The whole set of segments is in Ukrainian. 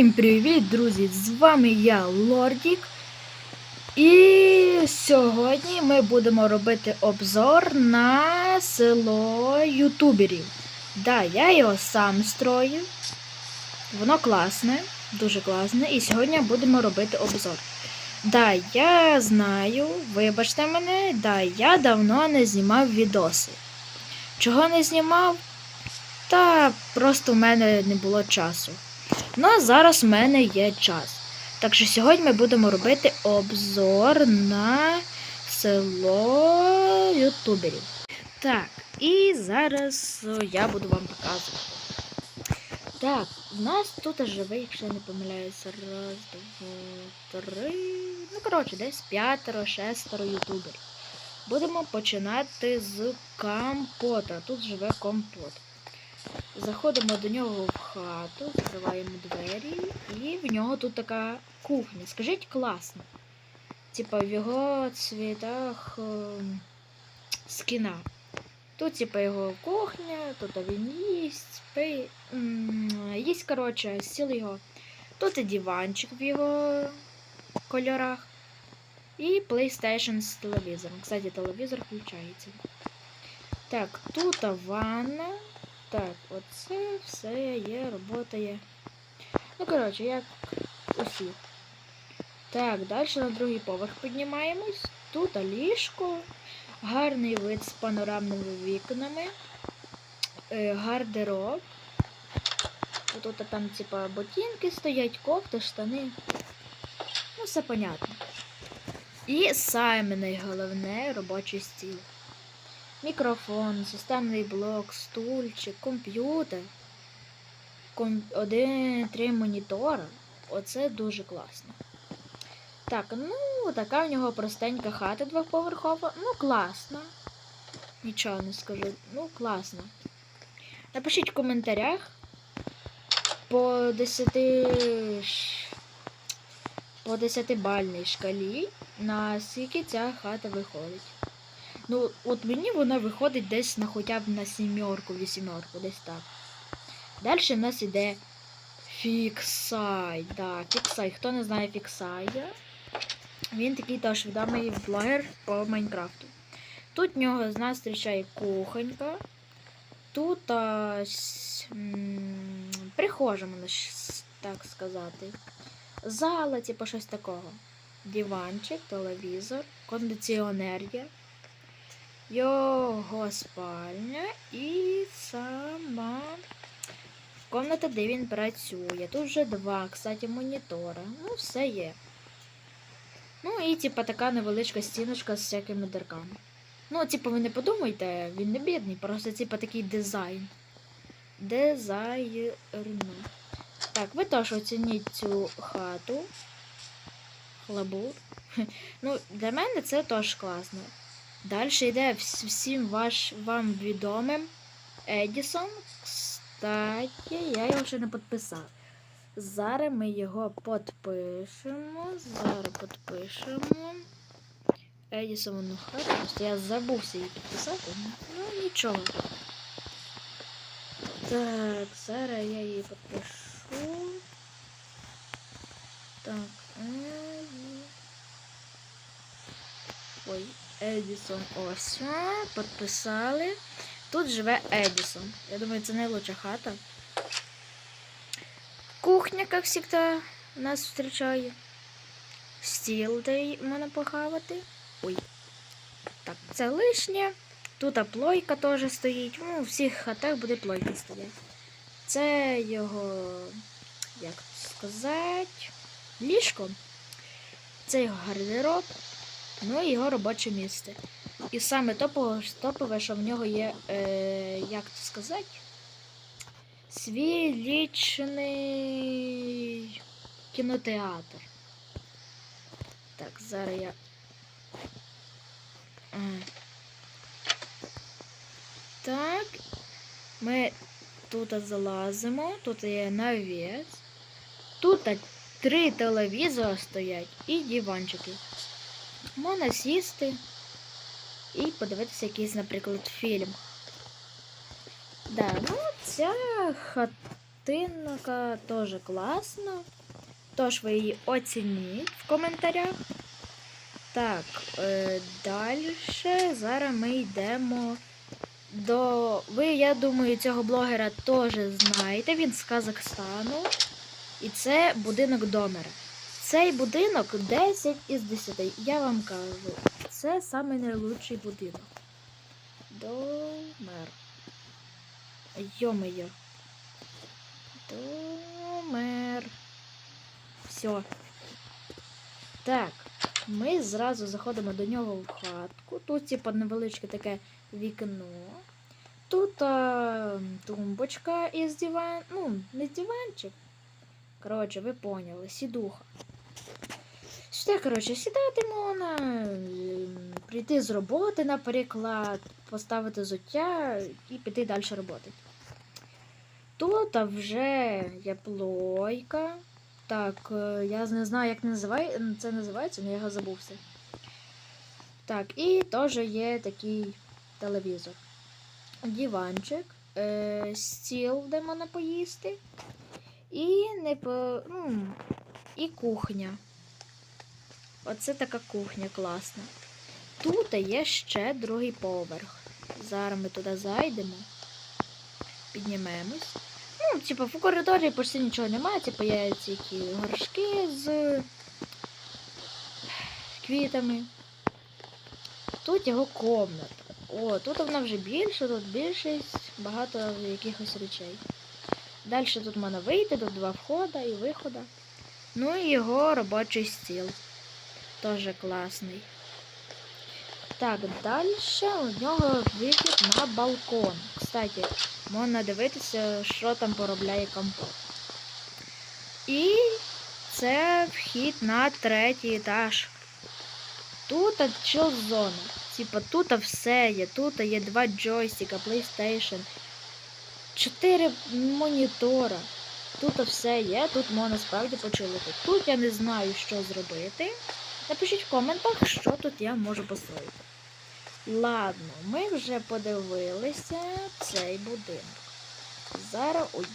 Всім привіт, друзі! З вами я, Лордік. І сьогодні ми будемо робити обзор на село ютуберів. Да, я його сам строю. Воно класне, дуже класне. І сьогодні будемо робити обзор. Да, я знаю, вибачте мене, да, я давно не знімав відоси. Чого не знімав? Та просто в мене не було часу. Ну, а зараз в мене є час. Так що сьогодні ми будемо робити обзор на село ютуберів. Так, і зараз я буду вам показувати. Так, в нас тут живе, якщо я не помиляюся, раз, два, три. Ну, коротше, десь п'ятеро, шестеро ютуберів. Будемо починати з компота. Тут живе компот. Заходимо до нього в хату, закриваємо двері, і в нього тут така кухня. Скажіть класно. Типа в його цвітах ем, скіна. Тут, типа, його кухня, тут він їсть, спи. м, Їсть, коротше, стіл його. Тут і диванчик в його кольорах. І PlayStation з телевізором. Кстати, телевізор включається. Так, тут ванна. Так, оце все є, робота є. Ну, коротше, як усі. Так, далі на другий поверх піднімаємось. Тут ліжко, гарний вид з панорамними вікнами, е, гардероб. Тут там, типа, ботинки стоять, кофти, штани. Ну, все понятно. І саме найголовне робочий стіл. Мікрофон, системний блок, стульчик, комп'ютер, ком... один, три монітора. Оце дуже класно. Так, ну, така в нього простенька хата двоповерхова. Ну, класно. Нічого не скажу. Ну, класно. Напишіть в коментарях по 10 ш- по 10 бальній шкалі, наскільки ця хата виходить. Ну, от мені вона виходить десь на хоча б на сімерку, вісімерку, десь так. Далі в нас іде Фіксай. Да, Фіксай. Хто не знає Фіксая? Він такий теж відомий блогер по Майнкрафту. Тут в нього з нас зустрічає кухонька. Тут прихожа, можна так сказати. Зала, типу щось такого. Диванчик, телевізор, кондиціонер є його спальня і сама комната, де він працює. Тут вже два, кстати, монітора. Ну, все є. Ну і типа така невеличка стіночка з всякими дирками. Ну, типа, ви не подумайте, він не бідний, просто типа такий дизайн. Дизайнер. Так, ви теж оцініть цю хату. Хлабур. Ну, для мене це теж класно. Далі йде всім ваш, вам відомим Едісон. Кстати, я його ще не підписав. Зараз ми його підпишемо. Зараз підпишемо. Едісону хату. Просто я забувся її підписати. Ну нічого. Так, зараз я її підпишу. Так. Ой, Едісон. Ось. Підписали. Тут живе Едісон. Я думаю, це найлучша хата. Кухня, як завжди, нас зустрічає. Стіл, де можна похавати. Ой. Так, це лишнє. Тут плойка теж стоїть. Ну, у всіх хатах буде плойка стояти. Це його, як сказати, ліжко. Це його гардероб. Ну і його робоче місце. І саме топове, що в нього є, е, як це сказати, свій лічний кінотеатр. Так, зараз я. Е. Так. Ми тут залазимо, тут є навіс. Тут три телевізори стоять і диванчики. Можна сісти і подивитися якийсь, наприклад, фільм. Да, ну ця картинка теж класна. Тож ви її оцініть в коментарях. Так, е, далі зараз ми йдемо до. Ви, я думаю, цього блогера теж знаєте. Він з Казахстану. І це будинок Домера. Цей будинок 10 із 10. Я вам кажу, це самий найлучший будинок. Домер. Йо-моє. Домер. Все. Так, ми зразу заходимо до нього в хатку. Тут, типа, невеличке таке вікно. Тут а, тумбочка із диван. Ну, не диванчик. Коротше, ви поняли, сідуха. Сюди, коротше, сідати можна, ем, прийти з роботи, наприклад, поставити зуття і піти далі роботи. Тут вже є плойка. Так, е, я не знаю, як це називається, але я його забувся. Так, і теж є такий телевізор. Диванчик, е, стіл, де можна поїсти. І не по. Ну, і кухня. Оце така кухня класна. Тут є ще другий поверх. Зараз ми туди зайдемо, піднімемось. Ну, типу, в коридорі почти нічого немає, типу є ці горшки з квітами. Тут його комната. О, тут вона вже більше, тут більшість, багато якихось речей. Далі тут можна вийти, тут два входа і вихода. Ну і його робочий стіл. Теж класний. Так, далі у нього вихід на балкон. Кстати, можна дивитися, що там поробляє компот. І це вхід на третій етаж. Тут чил зона. Типа тут все є. Тут є два джойстика, PlayStation, чотири монітора. Тут все є, тут можна справді почилити. Тут я не знаю, що зробити. Напишіть в коментах, що тут я можу построїти. Ладно, ми вже подивилися цей будинок. Зараз, ой,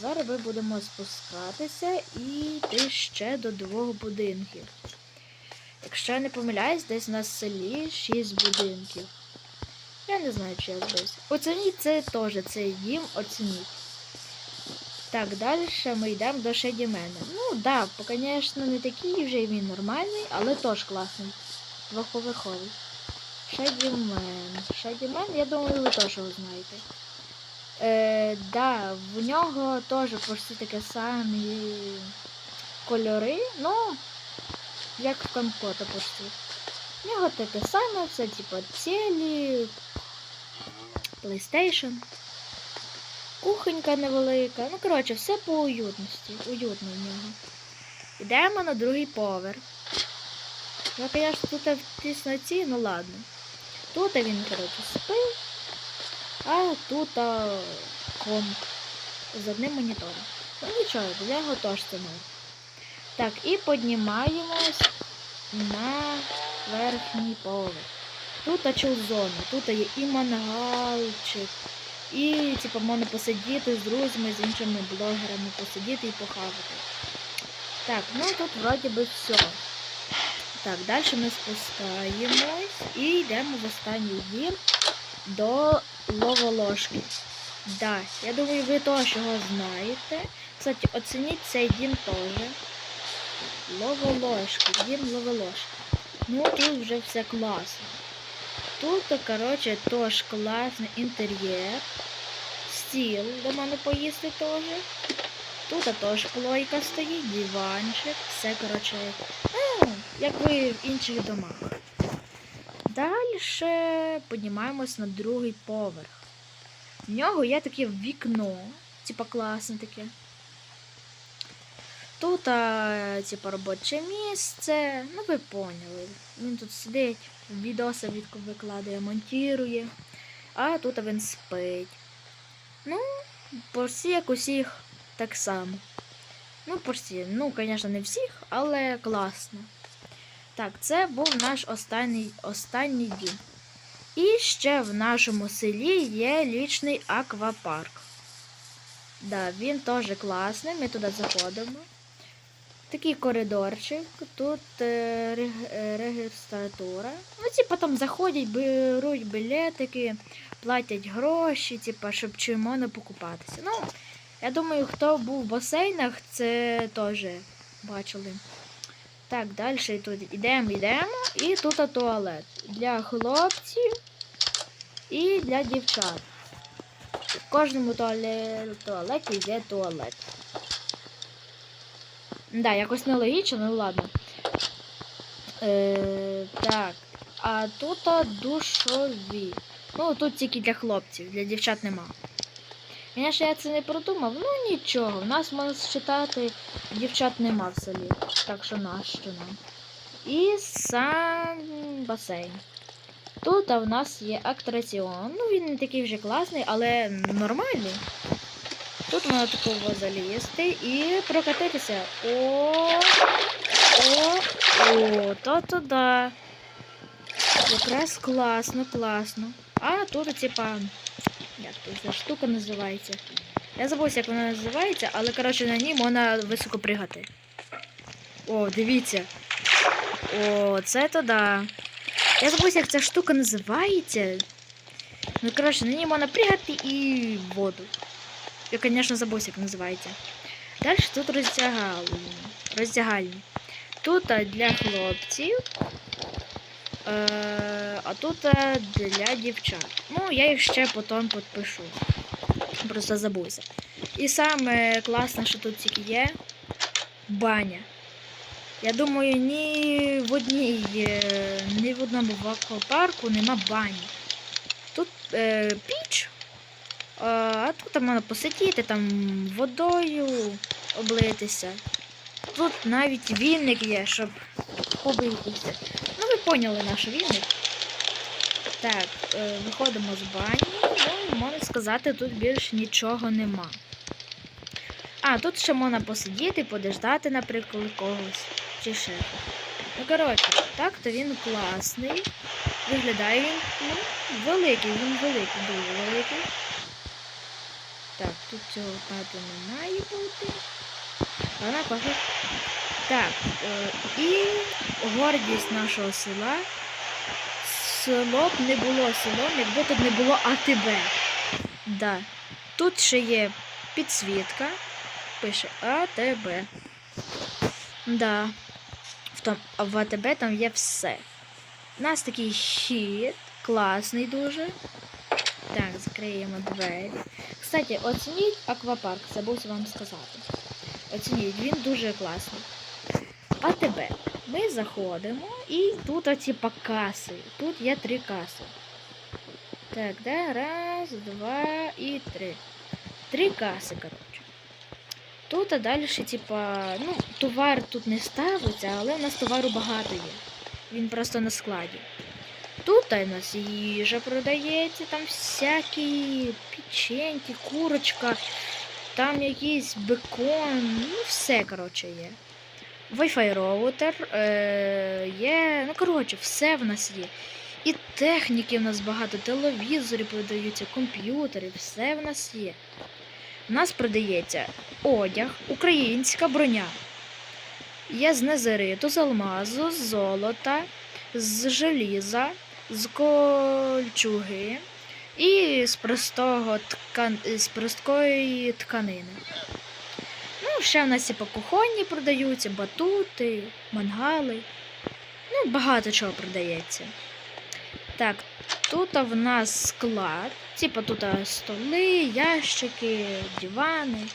зараз ми будемо спускатися і йти ще до двох будинків. Якщо я не помиляюсь, десь на селі 6 будинків. Я не знаю, чи я збився. Оцініть це теж, цей дім оцініть. Так, далі ми йдемо до Шедімена. Ну, да, звісно, не такий вже він нормальний, але теж класний. Двохповерховий. Шедімен. Шедімен, я думаю, ви теж його знаєте. Е, да, в нього теж почти таке самі кольори, ну, як в компота почти. В нього таке саме, все типу цілі, PlayStation. Кухонька невелика. Ну, коротше, все по уютності. Уютно в нього. Йдемо на другий поверх. Ну, звісно, тут в тісноті, ну ладно. Тут він, коротше, спить, а тут комп з одним монітором. Ну нічого, для його теж це. Так, і піднімаємось на верхній поверх. Тут чулзона, тут є і мангалчик, і типу, можна посидіти з друзями, з іншими блогерами, посидіти і похавати. Так, ну тут вроді би все. Так, далі ми спускаємось і йдемо в останній дім до ловоложки. Да, я думаю, ви теж його знаєте. Кстати, оцініть цей дім теж. Ловоложки, дім ловоложки. Ну тут вже все класно. Тут, коротше, теж класний інтер'єр. Стіл, де мене поїсти теж. Тут теж плойка стоїть, диванчик, все, коротше, ну, як ви в інших домах. Далі піднімаємось на другий поверх. В нього є таке вікно, типа класне таке. Тут, а, типа, робоче місце. Ну, ви поняли. Він тут сидить, відоси викладає, монтує. А тут він спить. Ну, по всі, як усіх, так само. Ну, почти. Ну, звісно, не всіх, але класно. Так, це був наш останній останній дім. І ще в нашому селі є лічний аквапарк. Да, він теж класний, ми туди заходимо. Такий коридорчик, тут е, е, регістратура. Ну, типа там заходять, беруть білетики, платять гроші, типа, щоб чи можна покупатися. Ну, я думаю, хто був в басейнах, це теж бачили. Так, далі тут йдемо, йдемо. І тут туалет для хлопців і для дівчат. В кожному туалеті є туалет. Да, якось нелогічно, ну ладно. Е, так. А тут душові. Ну, тут тільки для хлопців, для дівчат нема. Звісно, я це не продумав, ну нічого. В нас можна считати, дівчат нема в селі. Так що нащо нам. І сам басейн. Тут в нас є атракціон. Ну, він не такий вже класний, але нормальний. Тут можна такого залізти і прокатитися. О, о, о, то-то. Якраз класно, класно. А тут, типа, як тут ця штука називається? Я забувся, як вона називається, але коротше на ній можна високо пригати. О, дивіться. О, це то да. Я забувся, як ця штука називається. Ну, коротше, на ній можна пригати і воду. Я, звісно, забувся, як називається. Далі тут роздягальні. роздягальні. Тут для хлопців, е, а тут для дівчат. Ну, я їх ще потім підпишу. Просто забувся. І саме класне, що тут тільки є баня. Я думаю, ні в одній, е, ні в одному аквапарку нема бані. Тут е, піч, а, а тут можна посидіти, там водою облитися. Тут навіть вінник є, щоб побитися. Ну, ви поняли наш вінник. Так, е, виходимо з бані, ну, можна сказати, тут більше нічого нема. А, тут ще можна посидіти, подождати, наприклад, когось. Чи ще. Ну, коротше, так, то він класний. Виглядає він ну, великий, він великий, дуже великий. Так, тут цього пати не має бути. Вона пофіг. Так, е, і гордість нашого села. Село б не було селом, якби тут не було АТБ. Да. Тут ще є підсвітка. Пише АТБ. Да. В, том, в АТБ там є все. У нас такий щит, класний дуже. Так, закриємо двері. Кстати, оцініть аквапарк, забувся вам сказати. Оцініть, він дуже класний. АТБ. Ми заходимо і тут оці каси. Тут є три каси. Так, да, раз, два і три. Три каси, коротше. Тут а далі, типа, ну, товар тут не ставиться, але у нас товару багато є. Він просто на складі. Тут у нас їжа продається, там всякі печеньки, курочка, там якийсь бекон, ну все, коротше, є. Wi-Fi роутер е, є. Ну, коротше, все в нас є. І техніки в нас багато, телевізори продаються, комп'ютери, все в нас є. У нас продається одяг, українська броня. Є з незериту, з алмазу, з золота, з желіза, з кольчуги і з простого ткан... з простої тканини. Ну, ще в нас і по кухонні продаються, батути, мангали. Ну, багато чого продається. Так, тут в нас склад. Типа тут столи, ящики, дивани.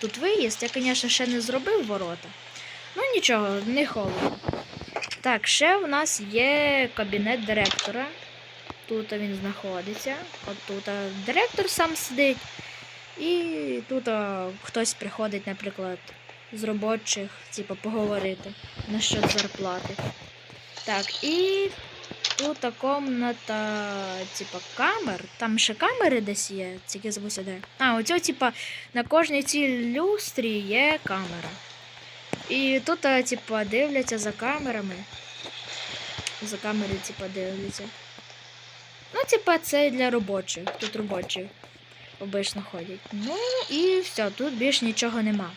Тут виїзд. Я, звісно, ще не зробив ворота. Ну нічого, не холодно. Так, ще в нас є кабінет директора. Тут він знаходиться. От тут директор сам сидить. І тут хтось приходить, наприклад, з робочих, типу, поговорити насчет зарплати. Так, і тут комната, типа, камер. Там ще камери десь є, тільки забувся де. А, оцього, типа, на кожній цій люстрі є камера. І тут, а, типа, дивляться за камерами. За камери, типа, дивляться. Ну, типа, це для робочих. Тут робочі. обично ходять. Ну і все, тут більш нічого нема.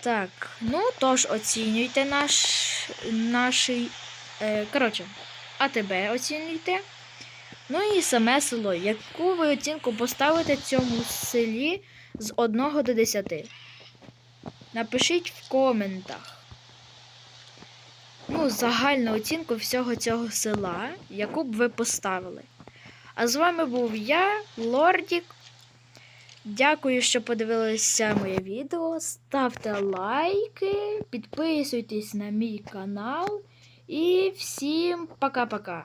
Так, ну тож оцінюйте наш наший. Е, коротше, АТБ оцінюйте. Ну і саме село. Яку ви оцінку поставите цьому селі з 1 до 10? Напишіть в коментах. Ну, загальну оцінку всього цього села, яку б ви поставили. А з вами був я, Лордік. Дякую, що подивилися моє відео. Ставте лайки, підписуйтесь на мій канал. І всім пока-пока.